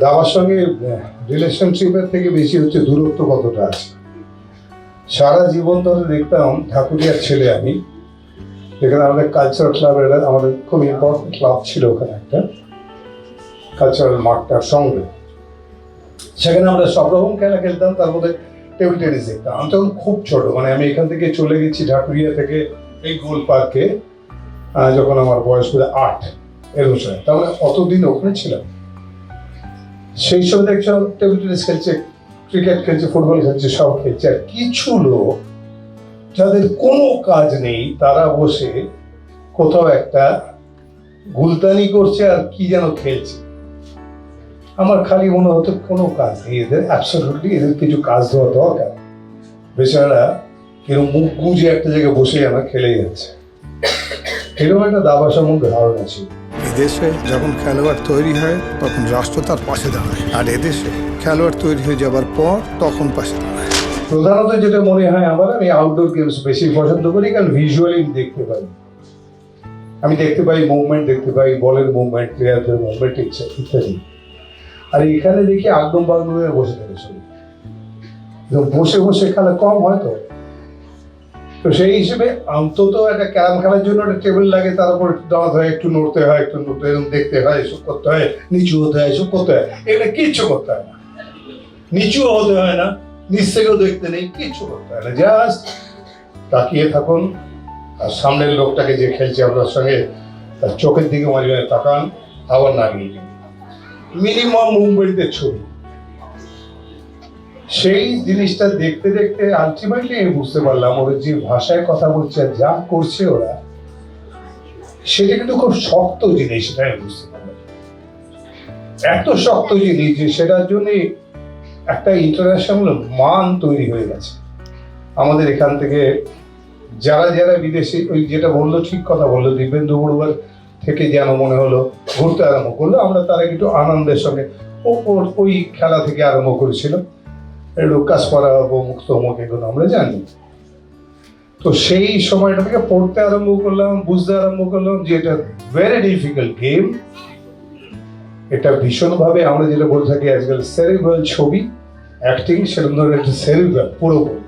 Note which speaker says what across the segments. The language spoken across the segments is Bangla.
Speaker 1: দাবার সঙ্গে রিলেশনশিপের থেকে বেশি হচ্ছে দূরত্ব কতটা আছে? সারা জীবন ধরে দেখতাম ঠাকুরিয়ার ছেলে আমি। এখানে আমাদের কালচারাল ক্লাবের আমাদের খুব ইম্পর্টেন্ট ক্লাব ছিল ওখানে একটা। কালচারাল মাঠটার সঙ্গে। সেখানে আমরা সব রকম খেলা খেলতাম, তার মধ্যে টেবিল টেনিস দেখতাম। আমি তখন খুব ছোট মানে আমি এখান থেকে চলে গেছি ঢাকুরিয়া থেকে এই গোল পার্কে যখন আমার বয়স বোধ আট এর তার মানে অতদিন ওখানে ছিলাম। সেই সময় দেখছিলাম টেবিল টেনিস খেলছে ক্রিকেট খেলছে ফুটবল খেলছে, সব খেলছে। আর কিছু লোক, যাদের কোনো কাজ নেই, তারা বসে কোথাও একটা গুলতানি করছে আর কি যেন খেলছে। আমার খালি মনে হতো কোনো কাজ নেই, এদের অ্যাবসলিউটলি এদের কিছু কাজ দেওয়া দরকার। বেচারা কীরকম মুখ গুঁজে একটা জায়গায় বসে আমার খেলে যাচ্ছে। এরকম একটা দাবা সম্বন্ধে ধারণা ছিল।
Speaker 2: বিদেশে যখন খেলোয়াড় তৈরি হয়, তখন রাষ্ট্র তার পাশে দাঁড়ায়। আর এদেশে খেলোয়াড় তৈরি হয়ে যাবার পর তখন পাশে দাঁড়ায়।
Speaker 1: প্রধানত যেটা মনে হয় আমার, আমি আউটডোর গেমস বেশি পছন্দ করি, কারণ ভিজুয়ালি দেখতে পাই। আমি দেখতে পাই মুভমেন্ট দেখতে পাই বলের মুভমেন্ট প্লেয়ারদের মুভমেন্ট ইত্যাদি। আর এখানে দেখি আগদম বাগদম বসে থাকে ছবি। বসে বসে খেলা কম হয় তো সেই হিসেবে অন্তত একটা ক্যারাম খেলার জন্য একটা টেবিল লাগে, তার উপর দাঁড়াতে হয়, একটু নড়তে হয়, একটু নড়তে এরকম দেখতে হয়, এসব করতে হয়, নিচু হতে হয়, এসব করতে হয়। এগুলো কিচ্ছু করতে হয় না। নিচুও হতে হয় না, নিচ থেকেও দেখতে নেই, কিচ্ছু করতে হয় না। জাস্ট তাকিয়ে থাকুন, আর সামনের লোকটাকে যে খেলছে আপনার সঙ্গে, তার চোখের দিকে মাঝে তাকান, আবার নামিয়ে দিন মিনিমাম মুম্বাইতে ছবি। সেই জিনিসটা দেখতে দেখতে আলটিমেটলি আমি বুঝতে পারলাম ওরা যে ভাষায় কথা বলছে যা করছে ওরা, সেটা কিন্তু খুব শক্ত জিনিস আমি বুঝতে এত শক্ত জিনিস যে সেটার জন্য একটা ইন্টারন্যাশনাল মান তৈরি হয়ে গেছে। আমাদের এখান থেকে যারা যারা বিদেশি ওই যেটা বলল, ঠিক কথা বলল দিব্যেন্দু বড়ুয়ার থেকে যেন মনে হলো, ঘুরতে আরম্ভ করল, আমরা তারা একটু আনন্দের সঙ্গে ওই খেলা থেকে আরম্ভ করেছিল একটু কাসপাড়া অমুক এগুলো আমরা জানি। তো সেই সময়টা থেকে পড়তে আরম্ভ করলাম, বুঝতে আরম্ভ করলাম যে এটা ভেরি ডিফিকাল্ট গেম এটা ভীষণভাবে আমরা যেটা বলে থাকি আজকাল সেরিব্রাল ছবি অ্যাক্টিং সেরকম ধরনের একটা সেরিব্রাল পুরোপুরি।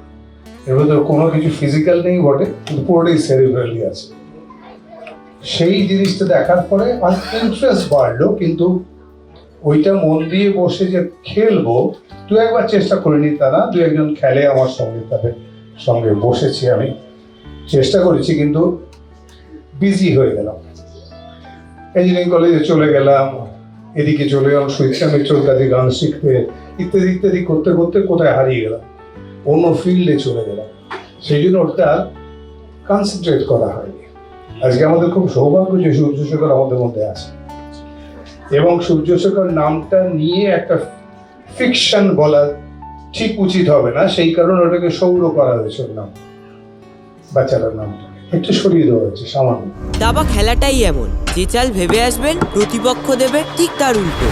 Speaker 1: এর ভেতরে কোনো কিছু ফিজিক্যাল নেই বটে, কিন্তু পুরোটাই সেরিব্রালই আছে। সেই জিনিসটা দেখার পরে আর ইন্টারেস্ট বাড়লো, কিন্তু ওইটা মন দিয়ে বসে যে খেলব, দু একবার চেষ্টা করিনি তারা, দু একজন খেলে আমার সঙ্গে তাদের সঙ্গে বসেছি আমি। চেষ্টা করেছি কিন্তু বিজি হয়ে গেলাম। ইঞ্জিনিয়ারিং কলেজে চলে গেলাম, এদিকে চলে গেলাম সুইসামের কাছে গান শিখতে, ইত্যাদি ইত্যাদি করতে করতে কোথায় হারিয়ে গেলাম? অন্য ফিল্ডে চলে গেলাম। সেই জন্য ওটা কনসেন্ট্রেট করা হয়নি। আজকে আমাদের খুব সৌভাগ্য যে সূর্যশেখর আমাদের মধ্যে আছে। এবং সূর্যশেখর নামটা নিয়ে একটা ফিকশন বলা ঠিক উচিত হবে না সেই কারণে ওটাকে সৌর করা হয়েছে ওর নাম বাচ্চাটার নামটা। একটু সরিয়ে দেওয়া হয়েছে সামান্য।
Speaker 3: দাবা খেলাটাই এমন যে চাল ভেবে আসবেন প্রতিপক্ষ দেবে ঠিক তার উল্টো।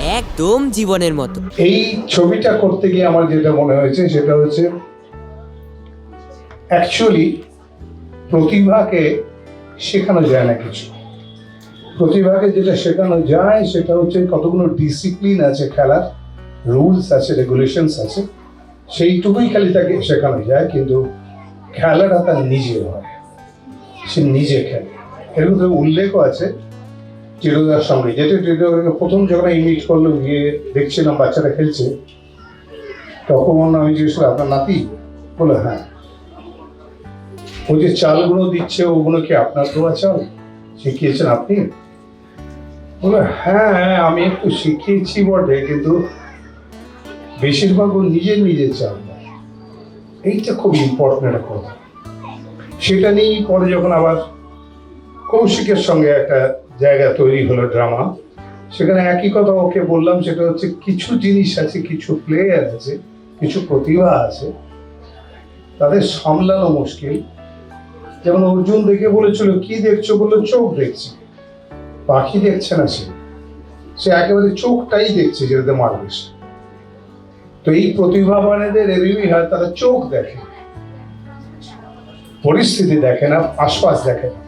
Speaker 3: একদম জীবনের মতো।
Speaker 1: এই ছবিটা করতে গিয়ে আমার যেটা মনে হয়েছে সেটা হচ্ছে অ্যাকচুয়ালি প্রতিভাকে শেখানো যায় না কিছু। প্রতিভাকে যেটা শেখানো যায়, সেটা হচ্ছে কতগুলো ডিসিপ্লিন আছে খেলার রুলস আছে রেগুলেশনস আছে, সেইটুকুই খালি তাকে শেখানো যায়, কিন্তু খেলাটা তার নিজে হয়। সে নিজে খেলে। এরকম মধ্যে উল্লেখও আছে টিরোদার সঙ্গে। যেটা টিরোদাকে প্রথম যখন ইমিট করল গিয়ে দেখছিলাম বাচ্চারা খেলছে, তখন আমি জিজ্ঞেস করলাম আপনার নাতি? বলে হ্যাঁ। ও যে চালগুলো দিচ্ছে, ওগুলো কি আপনার দেওয়া চাল? শিখিয়েছেন আপনি? বলে হ্যাঁ হ্যাঁ আমি একটু শিখিয়েছি বটে, কিন্তু বেশিরভাগ ও নিজের চাল দেয়। এইটা খুব ইম্পর্টেন্ট একটা কথা। সেটা নিয়েই পরে যখন আবার কৌশিকের সঙ্গে একটা জায়গা তৈরি হলো ড্রামা, সেখানে একই কথা ওকে বললাম, সেটা হচ্ছে কিছু জিনিস আছে, কিছু প্লেয়ার আছে, কিছু প্রতিভা আছে, তাদের সামলানো মুশকিল। যেমন অর্জুন দেখে বলেছিল, কি দেখছ? বলল, চোখ দেখছি। পাখি দেখছে না সে। সে একেবারে চোখটাই দেখছে যেটাতে মারবে সে। তো এই প্রতিভাবানেদের এরকমই হয় তারা চোখ দেখে। পরিস্থিতি দেখে না, আশপাশ দেখে না।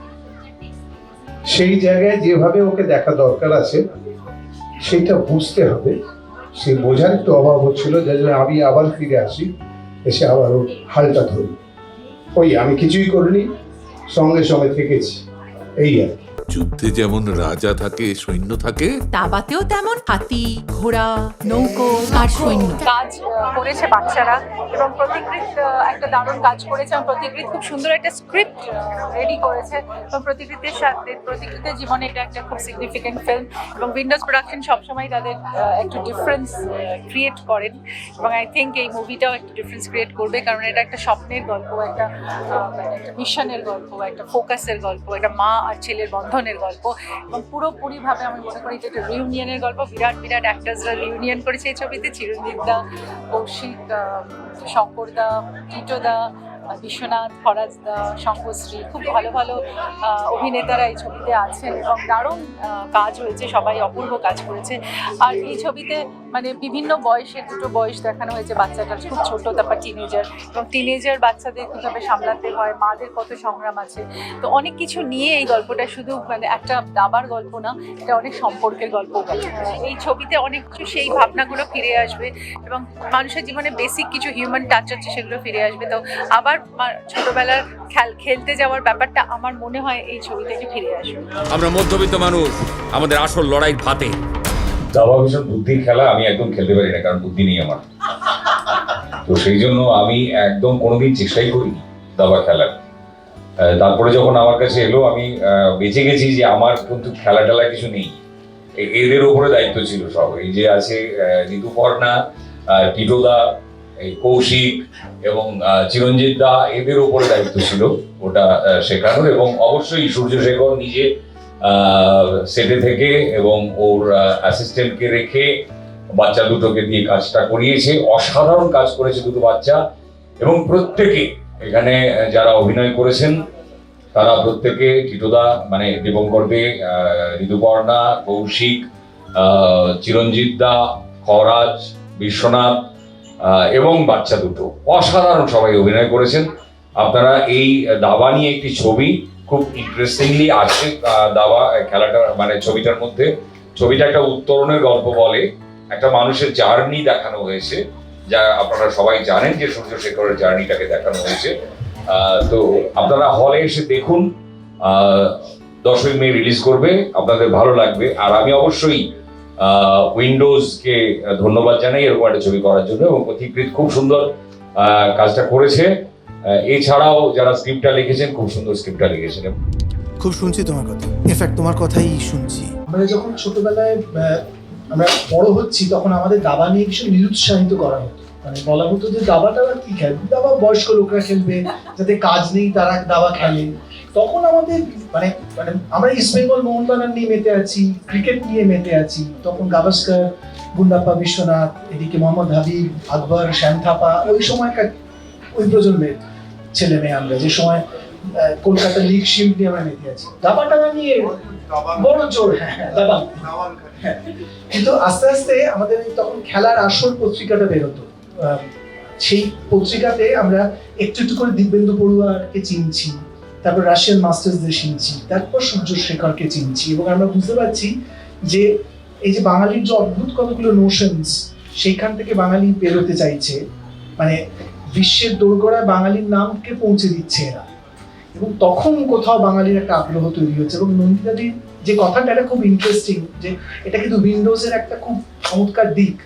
Speaker 1: সেই জায়গায় যেভাবে ওকে দেখা দরকার আছে, সেটা বুঝতে হবে। সে বোঝার একটু অভাব হচ্ছিল জন্য আমি আবার ফিরে আসি, এসে আবার ওর হালটা ধরি। ওই আমি কিছুই করিনি, সঙ্গে সঙ্গে থেকেছি। এই আর।
Speaker 4: যুদ্ধে যেমন রাজা থাকে সৈন্য থাকে
Speaker 5: দাবাতেও তেমন হাতি ঘোড়া নৌকো আর সৈন্য।
Speaker 6: কাজ করেছে বাচ্চারা এবং প্রতিকৃত একটা দারুণ কাজ করেছে এবং প্রতিকৃত খুব সুন্দর একটা স্ক্রিপ্ট রেডি করেছে। এবং প্রতিকৃতের সাথে প্রতিকৃতের জীবনে এটা একটা খুব সিগনিফিকেন্ট ফিল্ম এবং উইন্ডোজ প্রোডাকশন সবসময় তাদের একটু ডিফারেন্স ক্রিয়েট করেন এবং আই থিঙ্ক এই মুভিটাও একটা ডিফারেন্স ক্রিয়েট করবে কারণ এটা একটা স্বপ্নের গল্প একটা মানে একটা মিশনের গল্প একটা ফোকাসের গল্প একটা মা আর ছেলের বন্ধনের গল্প। এবং পুরোপুরিভাবে আমি মনে করি যে রিউনিয়নের গল্প। বিরাট বিরাট অ্যাক্টার্সরা রিউনিয়ন করেছে এই ছবিতে। চিরঞ্জিত দা, কৌশিক শঙ্করদা শঙ্কর দা, টিটো দা, বিশ্বনাথ, ফরাজ দা শঙ্কশ্রী খুব ভালো ভালো অভিনেতারা এই ছবিতে আছেন এবং দারুণ কাজ হয়েছে। সবাই অপূর্ব কাজ করেছে। আর এই ছবিতে মানে বিভিন্ন বয়সের দুটো বয়স দেখানো হয়েছে বাচ্চাটার, খুব ছোট, তারপর টিনেজার এবং টিনেজার বাচ্চাদের কীভাবে সামলাতে হয়, মাদের কত সংগ্রাম আছে। তো অনেক কিছু নিয়ে এই গল্পটা শুধু মানে একটা দাবার গল্প না, এটা অনেক সম্পর্কের গল্প। এই ছবিতে অনেক কিছু সেই ভাবনাগুলো ফিরে আসবে এবং মানুষের জীবনে বেসিক কিছু হিউম্যান টাচ হচ্ছে সেগুলো ফিরে আসবে। তো আবার ছোটবেলার খেল, খেলতে যাওয়ার ব্যাপারটা আমার মনে হয় এই ছবি থেকে ফিরে আসবে।
Speaker 7: আমরা মধ্যবিত্ত মানুষ, আমাদের আসল লড়াই ভাতে
Speaker 8: দাবা ভীষণ বুদ্ধির খেলা আমি একদম খেলতে পারি না, কারণ বুদ্ধি নেই আমার। তো সেই জন্য আমি একদম কোনোদিন চেষ্টাই করিনি দাবা খেলার। তারপরে যখন আমার কাছে এলো, আমি বেঁচে গেছি যে আমার কিন্তু খেলা টেলা কিছু নেই। এদের উপরে দায়িত্ব ছিল সব। এই যে আছে ঋতুপর্ণা টিটোদা এই কৌশিক এবং চিরঞ্জিত দা, এদের উপরে দায়িত্ব ছিল ওটা শেখানোর। এবং অবশ্যই সূর্যশেখর নিজে সেটে থেকে এবং ওর অ্যাসিস্ট্যান্টকে রেখে বাচ্চা দুটোকে দিয়ে কাজটা করিয়েছে। অসাধারণ কাজ করেছে দুটো বাচ্চা। এবং প্রত্যেকে এখানে যারা অভিনয় করেছেন, তারা প্রত্যেকে টিটোদা মানে দীপঙ্কর দে ঋতুপর্ণা, কৌশিক চিরঞ্জিত দা, খরাজ, বিশ্বনাথ এবং বাচ্চা দুটো। অসাধারণ সবাই অভিনয় করেছেন। আপনারা এই দাবা নিয়ে একটি ছবি খুব ইন্টারেস্টিংলি আছে আহ, খেলাটা মানে ছবিটার মধ্যে। ছবিটা একটা উত্তরণের গল্প বলে। একটা মানুষের জার্নি দেখানো হয়েছে যা আপনারা সবাই জানেন যে সূর্যশেখরের জার্নিটাকে দেখানো হয়েছে। তো আপনারা হলে এসে দেখুন দশই মে রিলিজ করবে আপনাদের ভালো লাগবে। আর আমি অবশ্যই উইন্ডোজকে ধন্যবাদ জানাই এরকম একটা ছবি করার জন্য এবং প্রতিকৃত খুব সুন্দর কাজটা করেছে। এছাড়াও যারা স্ক্রিপ্টটা লিখেছেন খুব সুন্দর স্ক্রিপ্টটা লিখেছেন।
Speaker 2: খুব শুনছি তোমার কথা। ইনফ্যাক্ট তোমার কথাই শুনছি।
Speaker 9: আমরা যখন ছোটবেলায় আমরা বড় হচ্ছি তখন আমাদের দাবা নিয়ে ভীষণ নিরুৎসাহিত করা হতো। মানে বলা হতো যে দাবাটা আর কি খেলবে? দাবা বয়স্ক লোকরা খেলবে যাতে কাজ নেই তারা দাবা খেলে। তখন আমাদের মানে মানে আমরা ইস্ট বেঙ্গল মোহনবাগান নিয়ে মেতে আছি ক্রিকেট নিয়ে মেতে আছি। তখন গাভাস্কর গুন্ডাপ্পা বিশ্বনাথ এদিকে মোহাম্মদ হাবিব আকবর শ্যাম থাপা ওই সময়কার ওই প্রজন্মের। ছেলে মেয়ে আমরা যে সময় কলকাতা লিগ শিল্ড নিয়ে আমরা মেতে আছি। দাবা টাবা নিয়ে বড় জোর হ্যাঁ হ্যাঁ, দাবা হ্যাঁ। কিন্তু আস্তে আস্তে আমাদের তখন খেলার আসল পত্রিকাটা বেরোতো সেই পত্রিকাতে আমরা একটু একটু করে দিব্যেন্দু পড়ুয়ারকে চিনছি তারপর রাশিয়ান মাস্টার্সদের চিনছি তারপর সূর্য শেখরকে চিনছি এবং আমরা বুঝতে পারছি যে এই যে বাঙালির যে অদ্ভুত কতগুলো নোশনস সেইখান থেকে বাঙালি বেরোতে চাইছে। মানে বিশ্বের দোরগোড়ায় বাঙালির নামকে পৌঁছে দিচ্ছে এরা। এবং তখন কোথাও বাঙালির একটা আগ্রহ তৈরি হচ্ছে এবং নন্দিতাদির যে কথাটা, এটা খুব ইন্টারেস্টিং যে এটা কিন্তু উইন্ডোজের একটা খুব চমৎকার দিক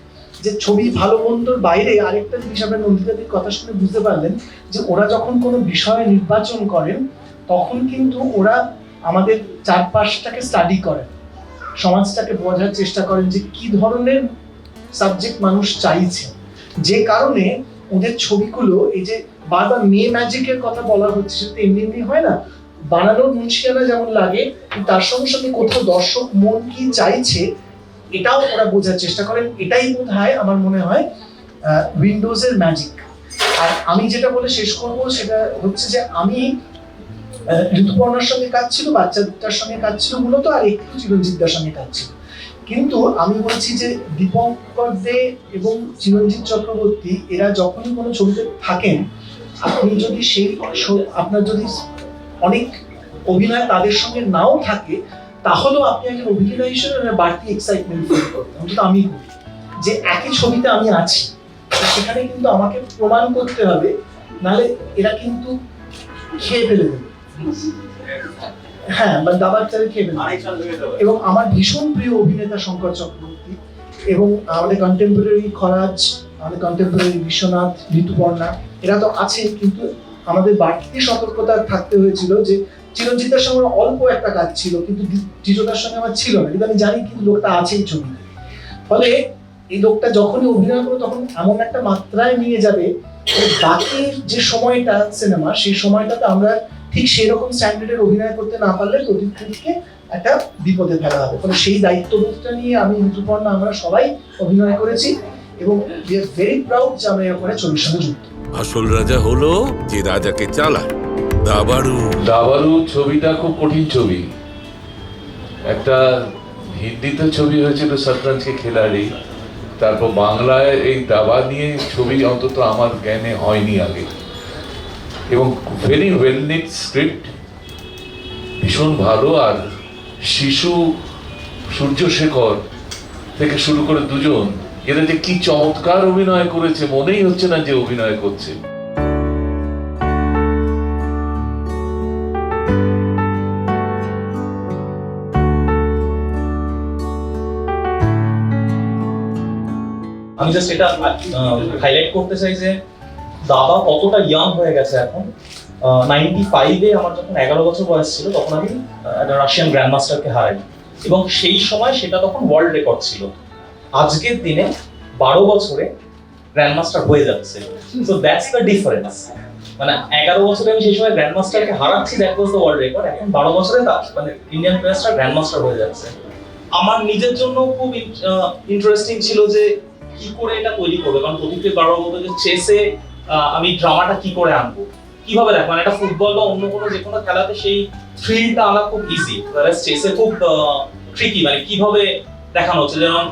Speaker 9: যে ছবি ভালো মন্দর বাইরে আরেকটা জিনিস আমরা নন্দিতাদির কথা শুনে বুঝতে পারলেন যে ওরা যখন কোনো বিষয়ে নির্বাচন করেন, তখন কিন্তু ওরা আমাদের চারপাশটাকে স্টাডি করেন। সমাজটাকে বোঝার চেষ্টা করেন যে কি ধরনের সাবজেক্ট মানুষ চাইছে। যে কারণে ওদের ছবিগুলো, এই যে বারবার মেয়ে ম্যাজিকের কথা বলা হচ্ছে, সেটা এমনি এমনি হয় না। বানানোর মুন্সিয়ানা যেমন লাগে তার সঙ্গে সঙ্গে কোথাও দর্শক মন কি চাইছে, এটাও ওরা বোঝার চেষ্টা করেন। এটাই বোধ হয় আমার মনে হয় উইন্ডোজের ম্যাজিক আর আমি যেটা বলে শেষ করব, সেটা হচ্ছে যে আমি ঋতুপর্ণার সঙ্গে কাজ ছিল, বাচ্চাটার সঙ্গে কাজ ছিল, মূলত আর একটু চিরঞ্জিতদার সঙ্গে কাজ ছিল। কিন্তু আমি বলছি যে দীপঙ্কর দে এবং চিরঞ্জিত চক্রবর্তী, এরা যখনই কোনো ছবিতে থাকেন, আপনি যদি সেই আপনার যদি অনেক অভিনয় তাদের সঙ্গে নাও থাকে, তাহলেও আপনি একজন অভিনেতা হিসেবে বাড়তি এক্সাইটমেন্ট ফিল করবেন। অন্তত আমি করি যে একই ছবিতে আমি আছি সেখানে কিন্তু আমাকে প্রমাণ করতে হবে, নাহলে এরা কিন্তু খেয়ে ফেলে দেবে। হ্যাঁ বা দাবার চালে খেয়ে এবং আমার ভীষণ প্রিয় অভিনেতা শঙ্কর চক্রবর্তী এবং আমাদের কন্টেম্পোরারি খরাজ আমাদের কন্টেম্পোরারি বিশ্বনাথ ঋতুপর্ণা এরা তো আছে কিন্তু আমাদের বাড়তি সতর্কতা থাকতে হয়েছিল যে চিরঞ্জিতের সঙ্গে অল্প একটা কাজ ছিল কিন্তু জিজোদার সঙ্গে আমার ছিল না। কিন্তু আমি জানি কিন্তু লোকটা আছেই ছবিতে। ফলে এই লোকটা যখনই অভিনয় করবে তখন এমন একটা মাত্রায় নিয়ে যাবে বাকি যে সময়টা সিনেমা সেই সময়টাতে আমরা ঠিক সেই রকম স্ট্যান্ডার্ডের অভিনয় করতে না পারলে প্রদীপকে একটা বিপদে ফেলা হবে। ফলে সেই দায়িত্ববোধটা নিয়ে আমি ঋতুপর্ণা আমরা সবাই অভিনয় করেছি এবং উই আর ভেরি প্রাউড যে আমরা এরকম ছবির সঙ্গে যুক্ত।
Speaker 4: আসল রাজা হলো যে রাজাকে চালায়। দাবারু
Speaker 10: দাবারু ছবিটা খুব কঠিন ছবি। একটা হিন্দিতে ছবি হয়েছিল শতরঞ্জকে খিলাড়ি তারপর বাংলায় এই দাবা নিয়ে ছবি অন্তত আমার জ্ঞানে হয়নি আগে। এবং ভেরি ওয়েল নিট স্ক্রিপ্ট ভীষণ ভালো, আর শিশু সূর্যশেখর থেকে শুরু করে দুজন, এরা যে কি চমৎকার অভিনয় করেছে, মনেই হচ্ছে না যে অভিনয় করছে।
Speaker 11: আমি জাস্ট এটা হাইলাইট করতে চাই যে দাদা কতটা ইয়াং হয়ে গেছে এখন। নাইনটি ফাইভে আমার যখন এগারো বছর বয়স ছিল, তখন আমি একটা রাশিয়ান গ্র্যান্ড মাস্টারকে হারাই। এবং সেই সময় সেটা তখন ওয়ার্ল্ড রেকর্ড ছিল। আজকের দিনে বারো বছরে গ্র্যান্ড মাস্টার হয়ে যাচ্ছে। সো দ্যাটস দ্য ডিফারেন্স মানে এগারো বছরে আমি সেই সময় গ্র্যান্ড মাস্টারকে হারাচ্ছি that was the world record এখন বারো বছরে মানে ইন্ডিয়ান প্লেয়ার্সরা গ্র্যান্ড মাস্টার হয়ে যাচ্ছে। আমার নিজের জন্য খুব ইন্টারেস্টিং ছিল যে কি করে এটা তৈরি করবে? কারণ প্রদীপকে বারো যে চেসে আমি ড্রামাটা কি করে আনব? কীভাবে দেখ মানে একটা ফুটবল বা অন্য কোনো যে কোনো খেলাতে সেই থ্রিলটা আনা খুব ইজি চেসে খুব ট্রিকি মানে কীভাবে দেখানো হচ্ছে? যেমন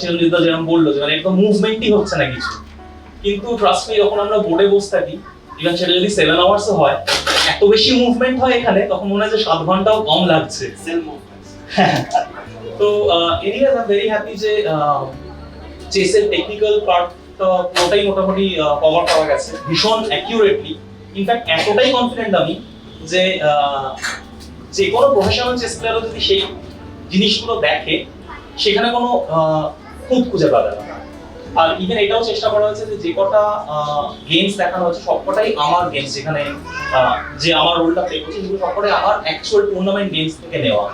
Speaker 11: চিরঞ্জিত যেরকম বলল যে মানে একদম মুভমেন্টই হচ্ছে না কিছু। কিন্তু ট্রাস্ট মি যখন আমরা বোর্ডে বসে থাকি ইভেন সেটা যদি সেভেন আওয়ার্স হয় এত বেশি মুভমেন্ট হয় এখানে তখন মনে হয় যে সাত ঘন্টাও কম লাগছে। তো এনিওয়েজ আই ভেরি হ্যাপি যে চেসের টেকনিক্যাল পার্টটা পুরোটাই মোটামুটি কভার করা গেছে ভীষণ অ্যাকিউরেটলি ইনফ্যাক্ট এতটাই কনফিডেন্ট আমি যে যে কোনো প্রফেশনাল চেস প্লেয়ারও যদি সেই জিনিসগুলো দেখে, সেখানে কোনো খুঁত খুঁজে পাবে না। আর ইভেন এটাও চেষ্টা করা হয়েছে যে যে কটা গেমস দেখানো হচ্ছে সবকটাই আমার গেমস যেখানে যে আমার রোলটা প্লে করছে, সেগুলো সবকটাই আমার অ্যাকচুয়াল টুর্নামেন্ট গেমস থেকে নেওয়া।